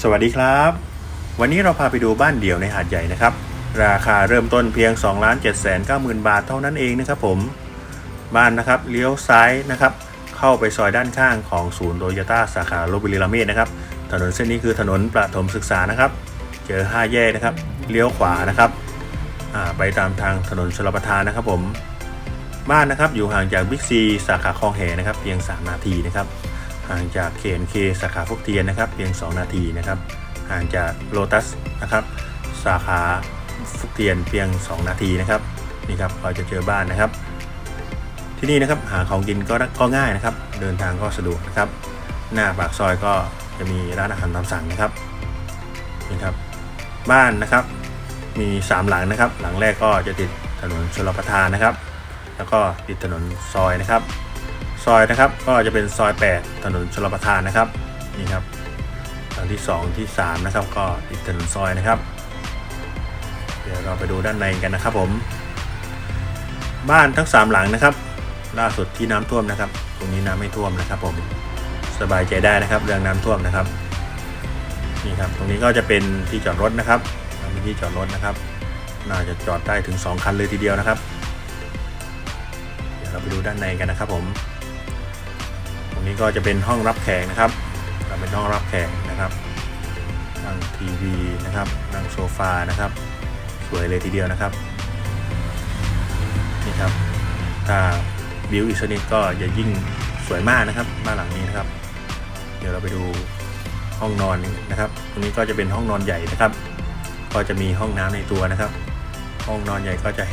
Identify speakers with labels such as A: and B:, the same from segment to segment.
A: สวัสดีครับ วันนี้เราพาไปดูบ้านเดี่ยวในหาดใหญ่นะครับ ราคาเริ่มต้นเพียง 2 7 9 0 0 0 0 บาทเท่านั้นเองนะครับผมบ้านนะครับเลี้ยวซ้ายนะครับ เข้าไปซอยด้านข้างของศูนย์โตโยต้าสาขาลบบุรีระเมดนะครับ ถนนเส้นนี้คือถนนประถมศึกษานะครับ เจอห้าแยกนะครับ เลี้ยวขวานะครับไปตามทางถนนชลประทานนะครับผมบ้านนะครับอยู่ห่างจากบิ๊กซีสาขาคลองแหนะครับ เพียง 3 นาทีนะครับ ห่างจากเคนเคสาขาฟุกเทียนนะครับเพียง 2 นาทีนะครับ ห่างจากโลตัสนะครับสาขาฟุกเทียนเพียง 2 นาทีนะครับนี่ครับเราจะเจอบ้านนะครับ ที่นี่นะครับหาของกินก็ก็ง่ายนะครับ เดินทางก็สะดวกนะครับ หน้าปากซอยก็จะมีร้านอาหารตามสั่งนะครับนี่ครับบ้านนะครับมี 3 หลังนะครับ หลังแรกก็จะติดถนนชลประทานนะครับ แล้วก็ติดถนนซอยนะครับ ซอยนะครับ ก็จะเป็นซอย 8 ถนนชลประทานนะครับนี่ครับหลังที่ 2 ที่ 3 นะครับ ก็ติดถนนซอยนะครับ เดี๋ยวเราไปดูด้านในกันนะครับผม บ้านทั้ง 3 หลังนะครับ ล่าสุดที่น้ำท่วมนะครับ ตรงนี้น้ำไม่ท่วมนะครับ ผมสบายใจได้นะครับ เรื่องน้ำท่วมนะครับนี่ครับตรงนี้ก็จะเป็นที่จอดรถนะครับมีที่จอดรถนะครับ น่าจะจอดได้ถึง 2 คันเลยทีเดียวนะครับ เดี๋ยวเราไปดูด้านในกันนะครับผม นี้ก็จะเป็นห้องรับแขกนะครับเป็นห้องรับแขกนะครับนั่งทีวีนะครับนั่งโซฟานะครับ สวยเลยทีเดียวนะครับนี่ครับถ้าวิวอีกสักนิดก็จะยิ่งสวยมากนะครับบ้านหลังนี้นะครับ เดี๋ยวเราไปดูห้องนอนนะครับ ตรงนี้ก็จะเป็นห้องนอนใหญ่นะครับ ก็จะมีห้องน้ำในตัวนะครับ ห้องนอนใหญ่ก็จะ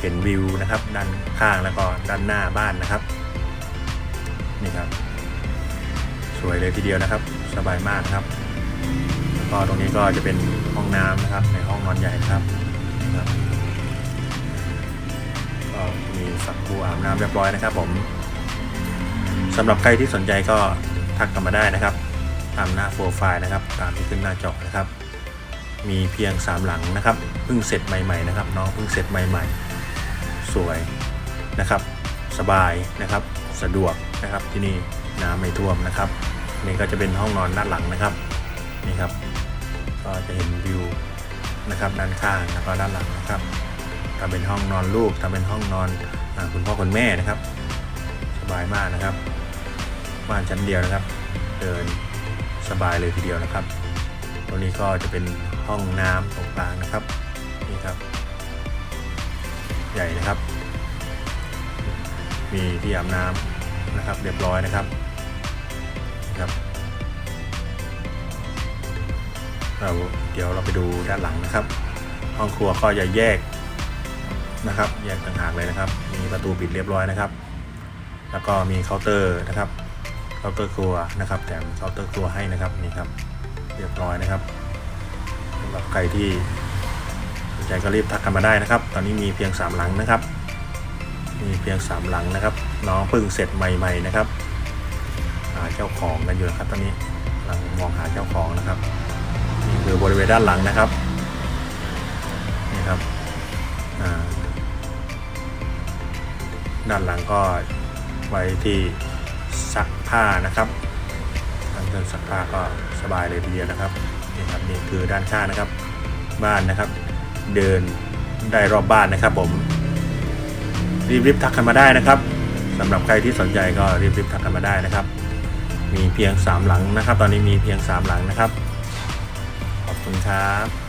A: เห็นวิวนะครับ ด้านข้างแล้วก็ด้านหน้าบ้านนะครับนี่ครับ สวยเลยทีเดียวนะครับ สบายมากครับแล้วก็ตรงนี้ก็จะเป็นห้องน้ำนะครับ ในห้องนอนใหญ่นะครับก็มีฝักบัวอาบน้ำเรียบร้อยนะครับ ผมสำหรับใครที่สนใจก็ทักกันมาได้นะครับ ตามหน้าโปรไฟล์นะครับ ตามที่ขึ้นหน้าจอนะครับ มีเพียง 3 หลังนะครับเพิ่งเสร็จใหม่ๆนะครับน้องเพิ่งเสร็จใหม่ ๆ สวยนะครับ สบายนะครับ สะดวกนะครับที่นี่ น้ำไม่ท่วมนะครับนี่ก็จะเป็นห้องนอนด้านหลังนะครับนี่ครับ ก็จะเห็นวิวนะครับด้านข้างแล้วก็ด้านหลังนะครับถ้าเป็นห้องนอนลูกถ้าเป็นห้องนอนอคุณพ่อคุณแม่นะครับ สบายมากนะครับบ้านชั้นเดียวนะครับ เดินสบายเลยทีเดียวนะครับ ตรงนี้ก็จะเป็นห้องน้ำตรงกลางนะครับนี่ครับ ใหญ่นะครับ มีที่อาบน้ำนะครับ เรียบร้อยนะครับ นะครับเราเดี๋ยวเราไปดูด้านหลังนะครับ ห้องครัวก็จะแยกนะครับ แยกต่างหากเลยนะครับ มีประตูปิดเรียบร้อยนะครับ แล้วก็มีเคาน์เตอร์นะครับเคาน์เตอร์ครัวนะครับแถมเคาน์เตอร์ครัวให้นะครับนี่ครับ เรียบร้อยนะครับสำหรับใครที่สนใจก็รีบทักกันมาได้นะครับ ตอนนี้มีเพียง 3 หลังนะครับ มีเพียง 3 หลังนะครับ น้องเพิ่งเสร็จใหม่ ๆ นะครับาเจ้าของกันอยู่นะครับตอนนี้กำลังมองหาเจ้าของนะครับนี่คือบริเวณด้านหลังนะครับนี่ครับด้านหลังก็ไว้ที่ซักผ้านะครับทางเครื่องซักผ้าก็สบายเลยทีเดียวนะครับนี่ครับนี่คือด้านข้างนะครับ บ้านนะครับ เดินได้รอบบ้านนะครับ ผมรีบๆทักกันมาได้นะครับสำหรับใครที่สนใจก็รีบๆทักกันมาได้นะครับ มีเพียง 3 หลังนะครับ ตอนนี้มีเพียง 3 หลังนะครับ ขอบคุณครับ